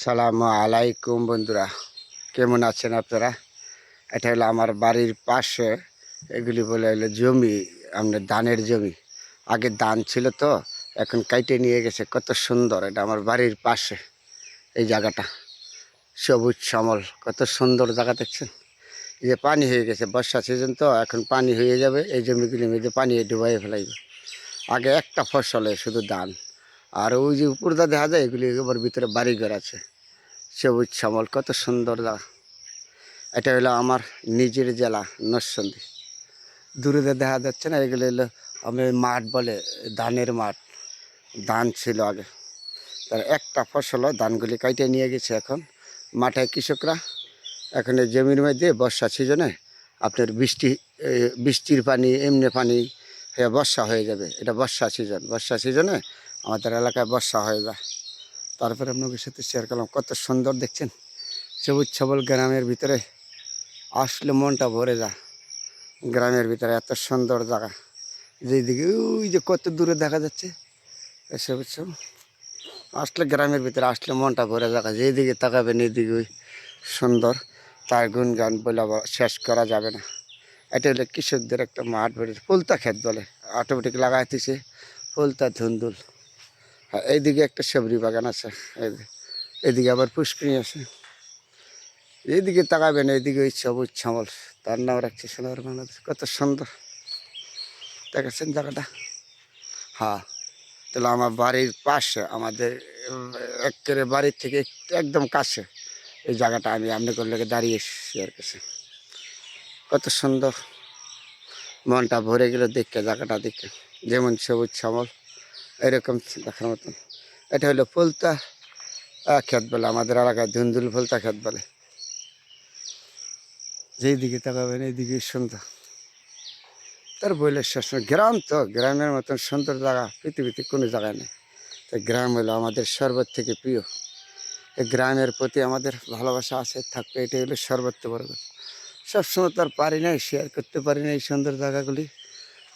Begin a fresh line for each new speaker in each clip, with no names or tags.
সালামু আলাইকুম বন্ধুরা। কেমন আছেন আপনারা? এটা হলো আমার বাড়ির পাশে, এগুলি বলে হলো জমি আপনার ধানের জমি। আগে ধান ছিল তো, এখন কাইটে নিয়ে গেছে, কত সুন্দর, এটা আমার বাড়ির পাশে, এই জায়গাটা। সবুজ শ্যামল কত সুন্দর জায়গা দেখছেন? এই যে পানি হয়ে গেছে, বর্ষা সিজন তো, এখন পানি হয়ে যাবে, এই জমিগুলির মধ্যে পানি ডুবাই ফেলাইবে। আগে একটা ফসলে শুধু ধান। আর ওই যে উপরটা দেখা যায় এগুলি এবার ভিতরে বাড়িঘর আছে। সবুজ শ্যামল কত সুন্দর এটা হলো আমার নিজের জেলা নরসন্দী দূরে দেখা যাচ্ছে না এগুলো হলো আমি মাঠ বলে ধানের মাঠ। ধান ছিল আগে। তার একটা ফসল হয়, ধানগুলি কাইটে নিয়ে গেছে এখন। মাঠে কৃষকরা এখন জমির মধ্যে বর্ষা সিজনে আপনার বৃষ্টি বৃষ্টির পানি এমনি পানি হয়ে বর্ষা হয়ে যাবে। এটা বর্ষা সিজন। বর্ষা সিজনে আমাদের এলাকায় বর্ষা হয়ে যায়। তারপরে আপনাদের সাথে শেয়ার করলাম, কত সুন্দর দেখছেন? সবুজ সবল গ্রামের ভিতরে আসলে মনটা ভরে যায়। গ্রামের ভিতরে এত সুন্দর জায়গা। যেদিকে, ওই যে কত দূরে দেখা যাচ্ছে সবুজ সবুজ আসলে গ্রামের ভিতরে আসলে মনটা ভরে জায়গা যেদিকে তাকাবেন, এদিকে ওই সুন্দর তার গুণগান বলে শেষ করা যাবে না। এটা হলো কৃষকদের একটা মাঠ বেড়ে ফুলতা ক্ষেত বলে। অটোমেটিক লাগাইতেছে, ফুলতা ধুন্দুল। আর এইদিকে একটা সবরি বাগান আছে এদিকে আবার পুষ্করিণী আছে। এইদিকে তাকাবেন, এইদিকে ওই সবুজ ছামল, তার নাম রাখছে সোনার বাংলাদেশ, কত সুন্দর। দেখাচ্ছেন জায়গাটা? হ্যাঁ তাহলে আমার বাড়ির পাশে, আমাদের একেবারে বাড়ির থেকে একদম কাছে, এই জায়গাটা আমি আপনাদের লোকে দাঁড়িয়ে শেয়ার করছি কত সুন্দর। মনটা ভরে গেল দেখে, জায়গাটা দেখে, যেমন সবুজ শ্যামল এরকম দেখার মতন। এটা হলো ফুলতা ক্ষেত বলে, আমাদের এলাকায় ধুন্দুল ফুলতা ক্ষেত বলে। যেই দিকে তাকাবেন, এইদিকে সুন্দর। তার বইলে শেষ গ্রাম তো, গ্রামের মতন সুন্দর জায়গা, পৃথিবীতে কোনো জায়গায় নেই। তো গ্রাম হলো আমাদের সর্বত থেকে প্রিয়। এই গ্রামের প্রতি আমাদের ভালোবাসা আছে, থাকবে, এটাই হলো সর্বোচ্চ বড় কথা। সবসময় তার পারি নাই শেয়ার করতে পারি না এই সুন্দর জায়গাগুলি।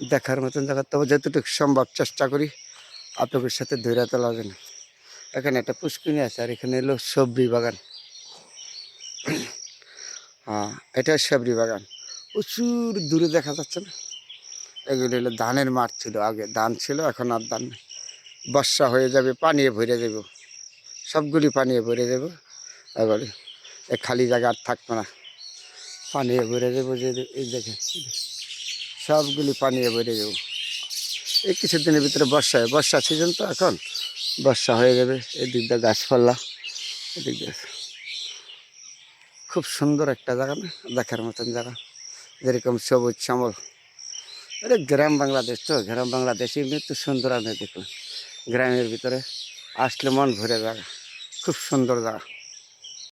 দেখার মতন জায়গা। তবে যতটুকু সম্ভব চেষ্টা করি। আপনাদের সাথে ধৈর্য তোলা যাবে না। এখানে একটা পুষ্কিনি আছে আর এখানে এলো সবজি বাগান। হ্যাঁ এটা সবজি বাগান। প্রচুর দূরে দেখা যাচ্ছে না। এগুলি হলো ধানের মাঠ ছিল আগে, ধান ছিল, এখন আর ধান নেই। বর্ষা হয়ে যাবে, পানিয়ে ভরে দেব সবগুলি পানিয়ে ভরে দেব এবারে এ খালি জায়গা আর থাকবে না। পানিয়ে ভরে দেবো যে এই দেখেন সবগুলি পানিয়ে ভরে দেবো এই কিছুদিনের ভিতরে বর্ষা হয় বর্ষা সিজন তো এখন। বর্ষা হয়ে যাবে, এদিক দিয়ে গাছপালা, এদিক দিয়ে খুব সুন্দর একটা জায়গা না? দেখার মতন জায়গা। যেরকম সবুজ শ্যামল। এটা গ্রাম বাংলাদেশ তো, গ্রাম বাংলাদেশ এমনি তো সুন্দর আপনি দেখুন গ্রামের ভিতরে আসলে মন ভরে জায়গা খুব সুন্দর জায়গা।